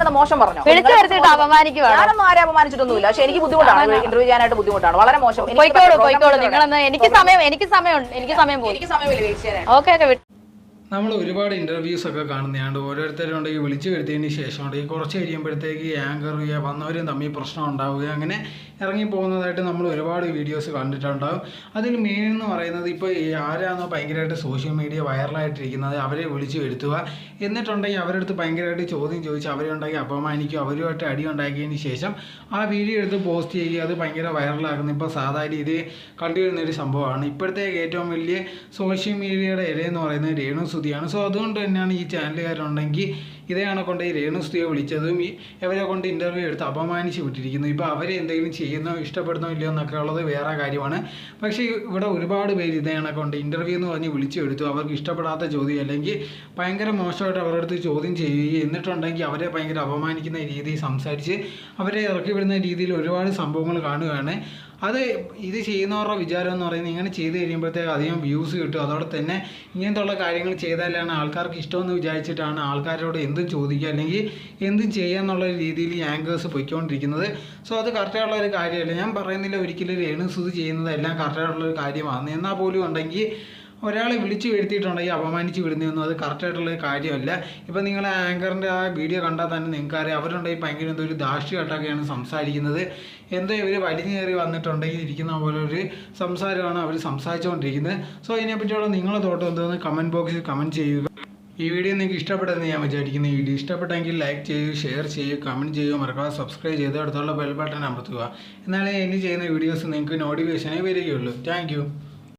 മോശം പറഞ്ഞോ? വിളിച്ചു വരുത്തിട്ട് അപമാനിക്കുവാണ്? ഞാനൊന്നും ആരെ അപമാനിച്ചിട്ടൊന്നുമില്ല. പക്ഷെ എനിക്ക് ബുദ്ധിമുട്ടാണ്. ഇന്റർവ്യൂ ചെയ്യാനായിട്ട് ബുദ്ധിമുട്ടാണ്. വളരെ മോശം. പോയിക്കോളൂ പോയിക്കോളൂ. നിങ്ങളെന്ന് എനിക്ക് സമയം എനിക്ക് സമയം പോയി എനിക്ക് സമയമില്ല വെയിറ്റ് ചെയ്യാനായിട്ട് ഓക്കെ ഓക്കെ നമ്മൾ ഒരുപാട് ഇന്റർവ്യൂസ് ഒക്കെ കാണുന്നതാണ് ഓരോരുത്തരുണ്ടെങ്കിൽ വിളിച്ചു വരുത്തിയതിന് ശേഷം ഉണ്ടെങ്കിൽ കുറച്ച് കഴിയുമ്പോഴത്തേക്ക് ആങ്കർ ചെയ്യുക വന്നവരും തമ്മിൽ പ്രശ്നം ഉണ്ടാവുക അങ്ങനെ ഇറങ്ങി പോകുന്നതായിട്ട് നമ്മൾ ഒരുപാട് വീഡിയോസ് കണ്ടിട്ടുണ്ടാകും അതിൽ മെയിൻ എന്ന് പറയുന്നത് ഇപ്പോൾ ആരാണോ ഭയങ്കരമായിട്ട് സോഷ്യൽ മീഡിയ വൈറലായിട്ടിരിക്കുന്നത് അവരെ വിളിച്ചു വരുത്തുക. എന്നിട്ടുണ്ടെങ്കിൽ അവരുടെ അടുത്ത് ഭയങ്കരമായിട്ട് ചോദ്യം ചോദിച്ച് അവരെ ഉണ്ടാക്കി അപമാനിക്കുക അവരുമായിട്ട് അടി ഉണ്ടാക്കിയതിന് ശേഷം ആ വീഡിയോ എടുത്ത് പോസ്റ്റ് ചെയ്യുക അത് ഭയങ്കര വൈറലാകുന്നു ഇപ്പോൾ സാധാരണ രീതിയിൽ കണ്ടുവരുന്ന ഒരു സംഭവമാണ്. ഇപ്പോഴത്തെ ഏറ്റവും വലിയ സോഷ്യൽ മീഡിയയുടെ ഇരയെന്ന് പറയുന്നത് രേണു സുതിയാണ് സോ അതുകൊണ്ട് തന്നെയാണ് ഈ ചാനലുകാരുണ്ടെങ്കിൽ ഇതേയാണ് കൊണ്ട് ഈ രേണു സ്തുതിയെ വിളിച്ചതും ഈ ഇവരെ കൊണ്ട് ഇന്റർവ്യൂ എടുത്ത് അപമാനിച്ച് വിട്ടിരിക്കുന്നു. ഇപ്പോൾ അവരെ എന്തെങ്കിലും ചെയ്യുന്നോ ഇഷ്ടപ്പെടുന്നോ ഇല്ലയോ എന്നൊക്കെ ഉള്ളത് വേറെ കാര്യമാണ്. പക്ഷേ ഇവിടെ ഒരുപാട് പേര് ഇതേണ കൊണ്ട് ഇന്റർവ്യൂ എന്ന് പറഞ്ഞ് വിളിച്ചു എടുത്തു. അവർക്ക് ഇഷ്ടപ്പെടാത്ത ചോദ്യം അല്ലെങ്കിൽ ഭയങ്കര മോശമായിട്ട് അവരുടെ അടുത്ത് ചോദ്യം ചെയ്യുകയും എന്നിട്ടുണ്ടെങ്കിൽ അവരെ ഭയങ്കര അപമാനിക്കുന്ന രീതിയിൽ സംസാരിച്ച് അവരെ ഇറക്കി വിടുന്ന രീതിയിൽ ഒരുപാട് സംഭവങ്ങൾ കാണുകയാണ്. അത് ഇത് ചെയ്യുന്നവരുടെ വിചാരം എന്ന് പറയുന്നത് ഇങ്ങനെ ചെയ്ത് കഴിയുമ്പോഴത്തേക്ക് അധികം വ്യൂസ് കിട്ടും. അതോടെ തന്നെ ഇങ്ങനത്തെ കാര്യങ്ങൾ ചെയ്താലാണ് ആൾക്കാർക്ക് ഇഷ്ടമെന്ന് വിചാരിച്ചിട്ടാണ് ആൾക്കാരോട് എന്തും ചോദിക്കുക അല്ലെങ്കിൽ എന്തും ചെയ്യുക എന്നുള്ള രീതിയിൽ ആങ്കേഴ്സ് പൊയ്ക്കൊണ്ടിരിക്കുന്നത്. സോ അത് കറക്റ്റായിട്ടുള്ള ഒരു കാര്യമല്ല. ഞാൻ പറയുന്നില്ല ഒരിക്കലും രേണു സുധി ചെയ്യുന്നത് എല്ലാം കറക്റ്റായിട്ടുള്ള ഒരു കാര്യമാണ്. എന്നാൽ പോലും ഉണ്ടെങ്കിൽ ഒരാളെ വിളിച്ച് വരുത്തിയിട്ടുണ്ടെങ്കിൽ അപമാനിച്ച് വിടുന്നതൊന്നും അത് കറക്റ്റായിട്ടുള്ള കാര്യമല്ല. ഇപ്പം നിങ്ങൾ ആങ്കറിന്റെ ആ വീഡിയോ കണ്ടാൽ തന്നെ നിങ്ങൾക്ക് അറിയാം അവരുണ്ടെങ്കിൽ ഭയങ്കര എന്തോ ഒരു ദാഷ്യമായിട്ടൊക്കെയാണ് സംസാരിക്കുന്നത്. എന്തോ ഇവർ വലിഞ്ഞു കയറി വന്നിട്ടുണ്ടെങ്കിൽ ഇരിക്കുന്ന പോലെ ഒരു സംസാരമാണ് അവർ സംസാരിച്ചുകൊണ്ടിരിക്കുന്നത്. സോ ഇതിനെപ്പറ്റിയുള്ള നിങ്ങളുടെ തോട്ടം എന്തോന്ന് കമന്റ് ബോക്സിൽ കമന്റ് ചെയ്യുക. ഈ വീഡിയോ നിങ്ങൾക്ക് ഇഷ്ടപ്പെട്ടെന്ന് ഞാൻ വിചാരിക്കുന്നു. ഈ വീഡിയോ ഇഷ്ടപ്പെട്ടെങ്കിൽ ലൈക്ക് ചെയ്യൂ ഷെയർ ചെയ്യൂ കമന്റ് ചെയ്യുക. മറക്കാതെ സബ്സ്ക്രൈബ് ചെയ്ത് അടുത്തുള്ള ബെൽ ബട്ടൺ അമർത്തുക. എന്നാലേ ഇനി ചെയ്യുന്ന വീഡിയോസ് നിങ്ങൾക്ക് നോട്ടിഫിക്കേഷനേ വരികയുള്ളൂ. താങ്ക്